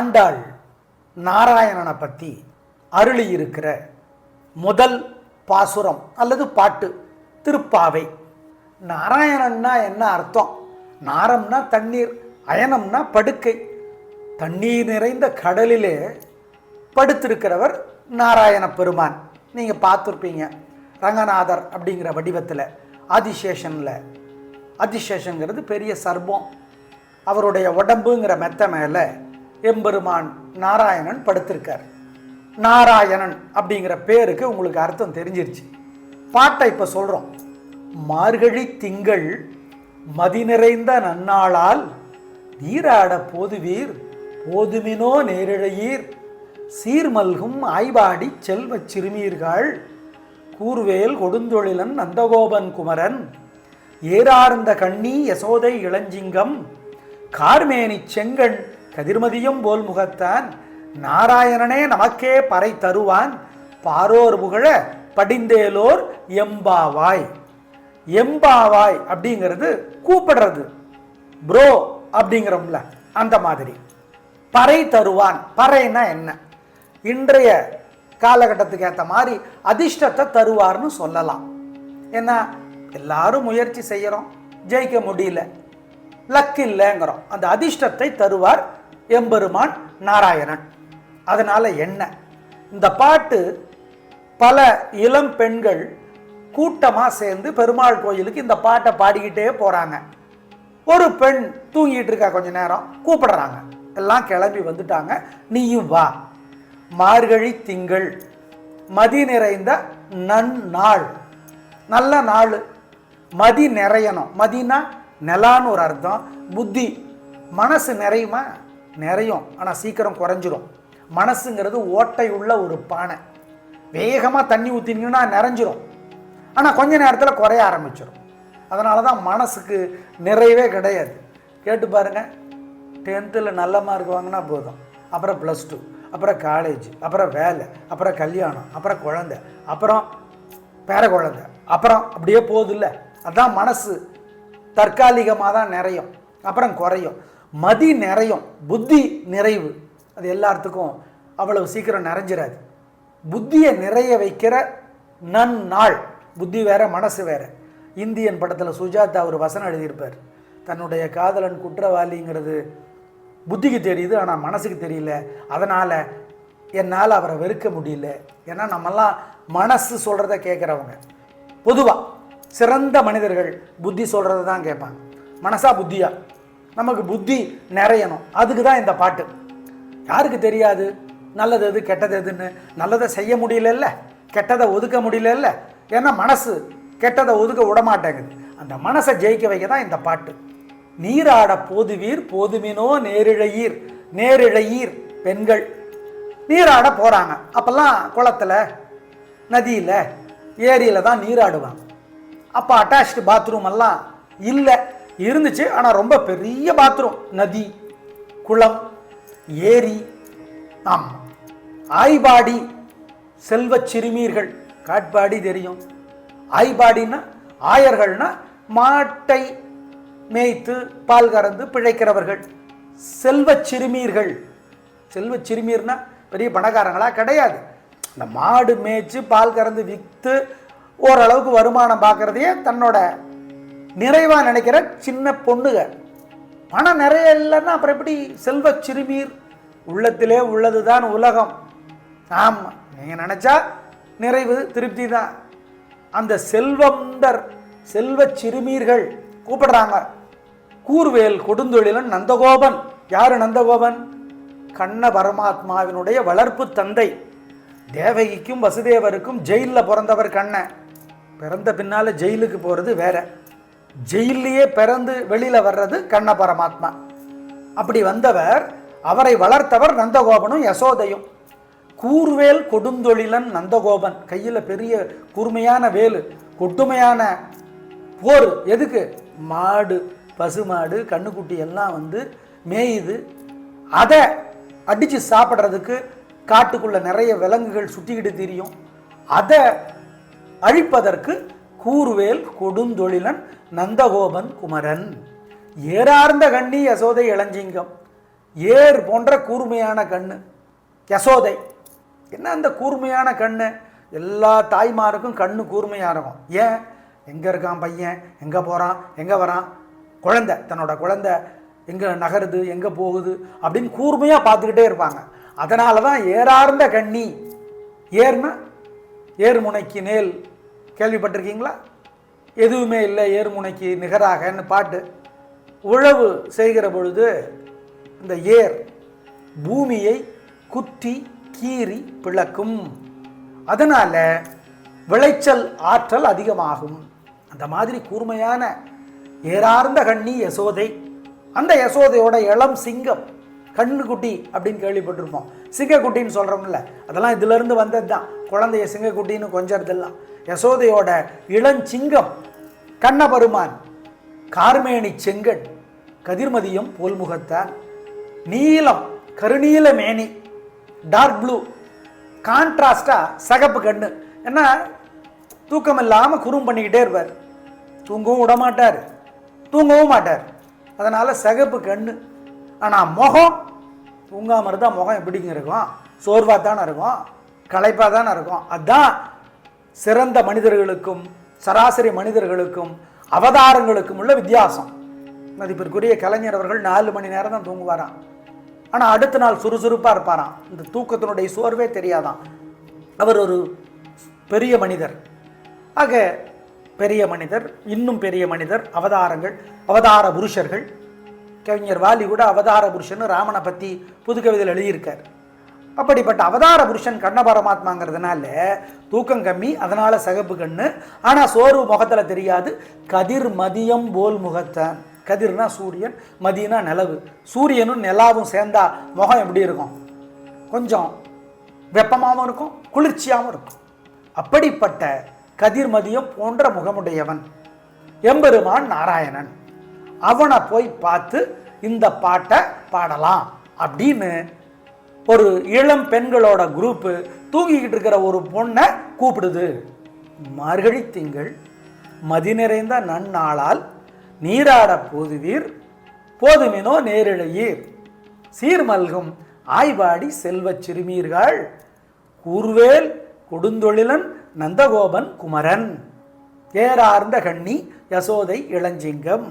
ஆண்டாள் நாராயணனை பற்றி அருளி இருக்கிற முதல் பாசுரம் அல்லது பாட்டு திருப்பாவை. நாராயணன்னா என்ன அர்த்தம்? நாரம்னா தண்ணீர் அயனம்னா படுக்கை. தண்ணீர் நிறைந்த கடலிலே படுத்திருக்கிறவர் நாராயண பெருமான். நீங்கள் பார்த்துருப்பீங்க ரங்கநாதர் அப்படிங்கிற வடிவத்தில் ஆதிசேஷனில். ஆதிசேஷங்கிறது பெரிய சர்பம். அவருடைய உடம்புங்கிற மெத்த மேலே எம்பெருமான் நாராயணன் படுத்திருக்கார். நாராயணன் அப்படிங்கிற பேருக்கு உங்களுக்கு அர்த்தம் தெரிஞ்சிருச்சு. பாட்டை இப்போ சொல்கிறோம் மார்கழி திங்கள் மதி நிறைந்த நன்னாளால் நீராட போதுவீர் போதுமினோ நேரிழையீர். சீர்மல்கும் ஆய்வாடி செல்வச் சிறுமீர்கள் கூர்வேல் கொடுந்தொழிலன் நந்தகோபன் குமரன். ஏறார்ந்த கண்ணி யசோதை இளஞ்சிங்கம் கார்மேனி செங்கண் கதிர்மதியும் போல் முகத்தான் நாராயணனே நமக்கே பறை தருவான் பாரோர் புகழ படிந்தேலோர் எம்பாவாய். எம்பாவாய் அப்படிங்கிறது கூப்பிடுறது. ப்ரோ அப்படிங்கிறோம்ல அந்த மாதிரி. பறை தருவான் பறைனா என்ன? இன்றைய காலகட்டத்துக்கு ஏற்ற மாதிரி அதிர்ஷ்டத்தை தருவார்னு சொல்லலாம். ஏன்னா எல்லாரும் முயற்சி செய்கிறோம் ஜெயிக்க முடியல லக் இல்லைங்கிறோம். அந்த அதிர்ஷ்டத்தை தருவார் எம்பெருமான் நாராயணன். அதனால் என்ன? இந்த பாட்டு பல இளம் பெண்கள் கூட்டமாக சேர்ந்து பெருமாள் கோயிலுக்கு இந்த பாட்டை பாடிக்கிட்டே போகிறாங்க ஒரு பெண் தூங்கிட்டு இருக்கா கொஞ்ச நேரம் கூப்பிடுறாங்க. எல்லாம் கிளம்பி வந்துட்டாங்க. நீயும் வா. மார்கழி திங்கள் மதி நிறைந்த நன்னாள். நல்ல நாள். மதி நிறையணும். மதினா நிலான்னு ஒரு அர்த்தம். புத்தி. மனசு நிறையுமா? நிறையும் ஆனால் சீக்கிரம் குறைஞ்சிரும். மனசுங்கிறது ஓட்டை உள்ள ஒரு பானை. வேகமாக தண்ணி ஊற்றினீங்கன்னா நிறைஞ்சிரும். ஆனால் கொஞ்ச நேரத்தில் குறைய ஆரம்பிச்சிடும் அதனால தான் மனசுக்கு நிறைவே கிடையாது. கேட்டு பாருங்க. டென்த்தில் நல்ல மார்க் வாங்கினா போதும். அப்புறம் ப்ளஸ் டூ அப்புறம் காலேஜ் அப்புறம் வேலை அப்புறம் கல்யாணம் அப்புறம் குழந்த அப்புறம் பேர குழந்த அப்புறம் அப்படியே போகுதுல்ல. அதான் மனசு தற்காலிகமாக தான் நிறையும். அப்புறம் குறையும். மதி நிறையும் புத்தி நிறைவு. அது எல்லாத்துக்கும் அவ்வளவு சீக்கிரம் நிறைஞ்சிடாது புத்தியை நிறைய வைக்கிற நன்னாள். புத்தி வேற மனசு வேற. இந்தியன் படத்தில் சுஜாதா ஒரு வசனம் எழுதியிருப்பார். தன்னுடைய காதலன் குற்றவாளிங்கிறது புத்திக்கு தெரியுது ஆனால் மனசுக்கு தெரியல. அதனால் என்னால் அவரை வெறுக்க முடியல. ஏன்னா நம்மெல்லாம் மனசு சொல்கிறத கேட்குறவங்க பொதுவாக சிறந்த மனிதர்கள் புத்தி சொல்கிறத தான் கேட்பாங்க. மனசா புத்தியா? நமக்கு புத்தி நிறையணும். அதுக்கு தான் இந்த பாட்டு. யாருக்கு தெரியாது? நல்லது எது கெட்டது எதுன்னு. நல்லதை செய்ய முடியலல்ல. கெட்டதை ஒதுக்க முடியலல்ல. ஏன்னா மனசு கெட்டதை ஒதுக்க விட மாட்டேங்குது அந்த மனசை ஜெயிக்க வைக்க தான் இந்த பாட்டு. நீராட போதுவீர் போதுமினோ நேரிழையீர். நேரிழையீர் பெண்கள். நீராட போகிறாங்க அப்போல்லாம் குளத்துல நதியில் ஏரியில் தான் நீராடுவாங்க. அப்போ அட்டாச்டு பாத்ரூம் எல்லாம் இல்லை. இருந்துச்சு ஆனால் ரொம்ப பெரிய பாத்ரூம். நதி குளம் ஏரி ஆமாம் ஆய்பாடி செல்வச் சிறுமீர்கள். காட்பாடி தெரியும். ஆய்பாடின்னா ஆயர்கள்னா மாட்டை மேய்த்து பால் கறந்து பிழைக்கிறவர்கள். செல்வச் சிறுமீர்கள். செல்வச் சிறுமீர்னா பெரிய பணக்காரங்களா? கிடையாது. இந்த மாடு மேய்ச்சி பால் கறந்து விற்று ஓரளவுக்கு வருமானம் பார்க்குறதையே தன்னோட நிறைவாக நினைக்கிற சின்ன பொண்ணுக பணம் நிறைய இல்லைன்னா அப்புறம் எப்படி செல்வச் சிறுமீர் உள்ளத்திலே உள்ளது தான் உலகம். ஆமாம் நீங்கள் நினச்சா நிறைவு திருப்தி தான். அந்த செல்வந்தர் செல்வச் சிறுமீர்கள் கூப்பிடுறாங்க. கூர்வேல் கொடுந்தொழிலன் நந்தகோபன். யார் நந்தகோபன்? கண்ண பரமாத்மாவினுடைய வளர்ப்பு தந்தை. தேவகிக்கும் வசுதேவருக்கும் ஜெயிலில் பிறந்தவர் கண்ணன். பிறந்த பின்னால் ஜெயிலுக்கு போகிறது வேற. ஜெயிலேயே பிறந்து வெளியில் வர்றது கண்ண பரமாத்மா. அப்படி வந்தவர் அவரை வளர்த்தவர் நந்தகோபனும் யசோதையும். கூர்வேல் கொடுந்தொழிலன் நந்தகோபன். கையில் பெரிய கூர்மையான வேலு கொட்டுமையான போர். எதுக்கு? மாடு பசுமாடு கண்ணுக்குட்டி எல்லாம் வந்து மேயுது. அதை அடித்து சாப்பிட்றதுக்கு காட்டுக்குள்ளே நிறைய விலங்குகள் சுற்றிக்கிட்டு தெரியும். அதை அழிப்பதற்கு கூர்வேல் கொடுந்தொழிலன் நந்தகோபன் குமரன். ஏறார்ந்த கண்ணி யசோதை இளஞ்சிங்கம். ஏர் போன்ற கூர்மையான கண்ணு. யசோதை. என்ன அந்த கூர்மையான கண்ணு? எல்லா தாய்மாருக்கும் கண்ணு கூர்மையாக இருக்கும். ஏன்? எங்கே இருக்கான் பையன்? எங்கே போகிறான் எங்கே வரான்? குழந்தை தன்னோட குழந்தை. எங்கே நகருது? எங்கே போகுது? அப்படின்னு கூர்மையாக பார்த்துக்கிட்டே இருப்பாங்க. அதனால தான் ஏறார்ந்த கண்ணி. ஏர்னா ஏர்முனைக்கு நேல் கேள்விப்பட்டிருக்கீங்களா? எதுவுமே இல்லை ஏர்முனைக்கு நிகராகன்னு பாட்டு. உழவு செய்கிற பொழுது இந்த ஏர் பூமியை குத்தி கீறி பிளக்கும். அதனால விளைச்சல் ஆற்றல் அதிகமாகும். அந்த மாதிரி கூர்மையான ஏறார்ந்த கண்ணி யசோதை அந்த யசோதையோட இளம் சிங்கம் கண்ணுக்குட்டி அப்படின்னு கேள்விப்பட்டிருப்போம். சிங்கக்குட்டின்னு சொல்கிறோம்ல அதெல்லாம் இதிலிருந்து வந்தது தான் குழந்தைய சிங்கக்குட்டின்னு கொஞ்சறதெல்லாம். யசோதையோட இளஞ்சிங்கம் கண்ணபெருமான் கார்மேனி செங்கண் கதிர்மதியம் போல்முகத்தான் நீலம் கருநீல மேனி டார்க் ப்ளூ கான்ட்ராஸ்டாக சகப்பு கண்ணு. ஏன்னா தூக்கம் இல்லாமல் குறும் பண்ணிக்கிட்டே இருப்பார். தூங்கவும் விட மாட்டார் தூங்கவும் மாட்டார். அதனால் சகப்பு கண்ணு. ஆனால் முகம் தூங்காமல் இருந்தால் முகம் எப்படிங்க இருக்கும்? சோர்வாக தானே இருக்கும்? களைப்பாக தானே இருக்கும்? அதான் சிறந்த மனிதர்களுக்கும் சராசரி மனிதர்களுக்கும் அவதாரங்களுக்கும் உள்ள வித்தியாசம். மதிப்பிற்குரிய கலைஞர் அவர்கள் நாலு மணி நேரம் தான் தூங்குவாராம். ஆனால் அடுத்த நாள் சுறுசுறுப்பாக இருப்பாராம். இந்த தூக்கத்தினுடைய சோர்வே தெரியாதாம். அவர் ஒரு பெரிய மனிதர். ஆக பெரிய மனிதர் இன்னும் பெரிய மனிதர் அவதாரங்கள் அவதார புருஷர்கள். கவிஞர் வாலி கூட அவதார புருஷன் ராமனை பற்றி புதுக்கவிதையில் எழுதியிருக்கார். அப்படிப்பட்ட அவதார புருஷன் கண்ண பரமாத்மாங்கிறதுனால தூக்கம் கம்மி அதனால சகப்பு கண்ணு. ஆனால் சோர்வு முகத்தில் தெரியாது. கதிர் மதியம் போல் முகத்தான் கதிர்னா சூரியன் மதியனா நிலவு. சூரியனும் நிலாவும் சேர்ந்தா முகம் எப்படி இருக்கும்? கொஞ்சம் வெப்பமாகவும் இருக்கும் குளிர்ச்சியாகவும் இருக்கும். அப்படிப்பட்ட கதிர் மதியம் போன்ற முகமுடையவன் எம்பெருமான் நாராயணன். அவனை போய் பார்த்து இந்த பாட்டை பாடலாம் அப்படின்னு ஒரு இளம் பெண்களோட குரூப்பு தூங்கிக்கிட்டு இருக்கிற ஒரு பொண்ணை கூப்பிடுது. மார்கழி திங்கள் மதி நிறைந்த நன்னாளால் நீராட போதுவீர் போதுமினோ நேரிழையீர். சீர்மல்கும் ஆய்வாடி செல்வச் சிறுமீர்கள் கூர்வேல் கொடுந்தொழிலன் நந்தகோபன் குமரன். ஏறார்ந்த கண்ணி யசோதை இளஞ்சிங்கம்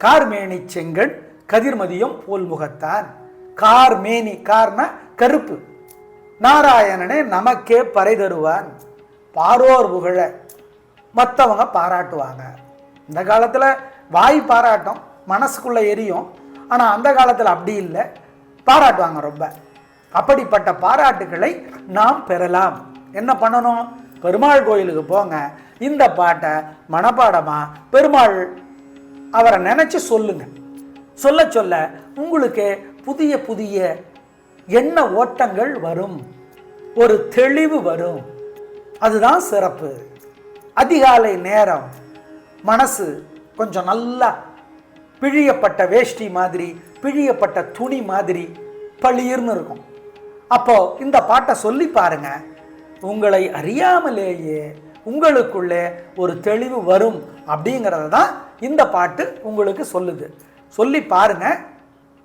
கார்மேனி செங்கண் கதிர்மதியம் போல்முகத்தான். கார் மேனி கார்னா கருப்பு. நாராயணனே நமக்கே பறை தருவான். பாரோர் புகழ. மற்றவங்க பாராட்டுவாங்க. இந்த காலத்தில் வாய் பாராட்டும் மனசுக்குள்ளே எரியும். ஆனால் அந்த காலத்தில் அப்படி இல்லை. பாராட்டுவாங்க ரொம்ப. அப்படிப்பட்ட பாராட்டுகளை நாம் பெறலாம். என்ன பண்ணணும்? பெருமாள் கோயிலுக்கு போங்க. இந்த பாட்டை மனப்பாடமாக பெருமாள் அவரை நினச்சி சொல்லுங்க. சொல்ல சொல்ல உங்களுக்கு புதிய புதிய எண்ண ஓட்டங்கள் வரும். ஒரு தெளிவு வரும். அதுதான் சிறப்பு. அதிகாலை நேரம் மனசு கொஞ்சம் நல்லா பிழியப்பட்ட வேஷ்டி மாதிரி பிழியப்பட்ட துணி மாதிரி பளிர்னு இருக்கும். அப்போ இந்த பாட்டை சொல்லி பாருங்க. உங்களை அறியாமலேயே உங்களுக்குள்ளே ஒரு தெளிவு வரும் அப்படிங்கிறத தான் இந்த பாட்டு உங்களுக்கு சொல்லுது. சொல்லி பாருங்கள்